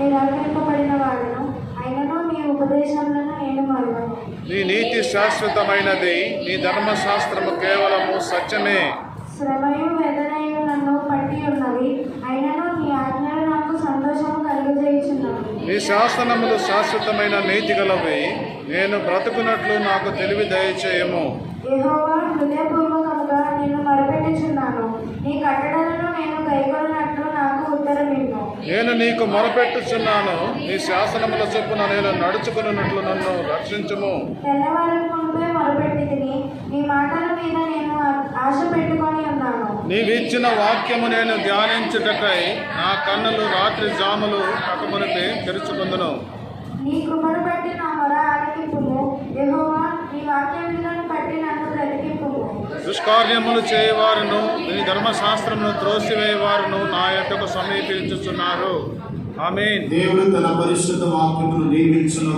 నిరాకరింపబడిన వాడును అయినను నీ ఉపదేశంలో నేను మరువను నీ నీతి శాశ్వతమైనది నీ ధర్మశాస్త్రము కేవలము సత్యమే. శ్రమయు వేదనయు నన్ను పట్టి ఉన్నవి అయినను నీ ఆజ్ఞలు నాకు సంతోషము కలుగజేయుచున్నవి. నీ శాసనములు శాశ్వతమైన నీతి గలవి. నేను బ్రతుకున్నట్లు నాకు తెలివి దయచేయము. యెహోవా హృదయపూర్వకముగా మొరపెట్టుచున్నాను. నీ కట్టడలను నేను కైకొన్నట్లు నాకు ఉత్తరమిమ్ము నేను నీకు మొరపెట్టుచున్నాను. నీ శాసనముల చొప్పున నేను నడుచుకున్నట్లు నన్ను రక్షించుము. నీవిచ్చిన వాక్యము నేను ధ్యానించుటకై నా కన్నులు రాత్రి జాములు పక్కమునిపి తెరుచుకుందును. నీ కృపను బట్టి నా మొర ఆలకింపుము యెహోవా నీ వాక్యములను బట్టి నన్ను బ్రతికింపుము దుష్కార్యములు చేయవారును నీ ధర్మశాస్త్రమును త్రోసివేయవారును నా యొక్కకు సమీపించుచున్నారు. ఆమె దేవుడు తన పరిశుద్ధ వాక్యమును నియమించును.